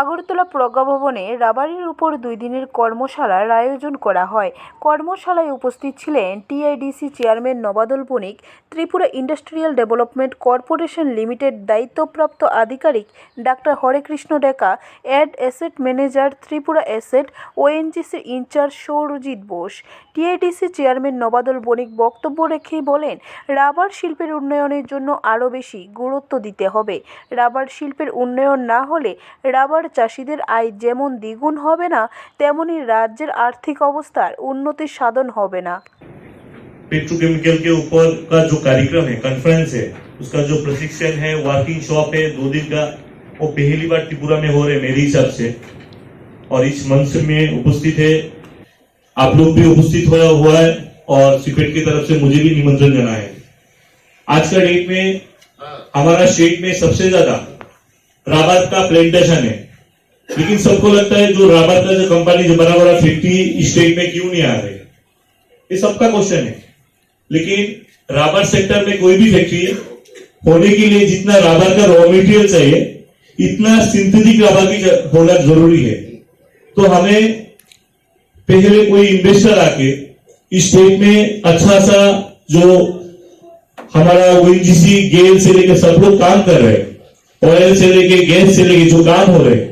আগরতলা প্রজ্ঞাভবনে রাবারের উপর দুই দিনের কর্মশালার আয়োজন করা হয়। কর্মশালায় উপস্থিত ছিলেন TIDC chairman Nabadal Banik, Tripura industrial development corporation limited দায়িত্বপ্রাপ্ত আধিকারিক doctor Harekrishna Deka, add asset manager Tripura asset, ONGC in charge Sourajit Bose. TIDC chairman Nabadal Banik বক্তব্য রেখে বলেন, রাবার শিল্পের উন্নয়নের জন্য আরও বেশি গুরুত্ব দিতে হবে। রাবার শিল্পের উন্নয়ন না হলে রাবার চাষিদের আয় যেমন দ্বিগুণ হবে না তেমনি রাজ্যের আর্থিক অবস্থার উন্নতি সাধন হবে না पेट्रोकेमिकल के ऊपर का जो कार्यक्रम है कॉन्फ्रेंस है उसका जो प्रशिक्षण है वर्किंग शॉप है दो दिन का वो पहली बार त्रिपुरा में हो रहे हैं मेरे हिसाब से और इस मंच में उपस्थित है आप लोग भी उपस्थित हुआ हुआ है और सिपेट की तरफ से मुझे भी निमंत्रण जाना है आज का डेट में हमारा स्टेट में सबसे ज्यादा राबर का प्लेंटेशन है लेकिन सबको लगता है जो राबर का जो कंपनी जो बड़ा बड़ा फैक्ट्री स्टेट में क्यों नहीं आ रहे? ये सबका क्वेश्चन है। लेकिन राबर सेक्टर में कोई भी फैक्ट्री होने के लिए जितना राबर का रॉ मटेरियल चाहिए, इतना सिंथेटिक राबर भी होना ज़रूरी है। तो हमें पहले कोई इन्वेस्टर आके इस स्टेट में अच्छा सा जो हमारा ओएनजीसी गेल से लेकर सब लोग काम कर रहे हैं ऑयल से लेके गैस से लेके जो काम हो रहे हैं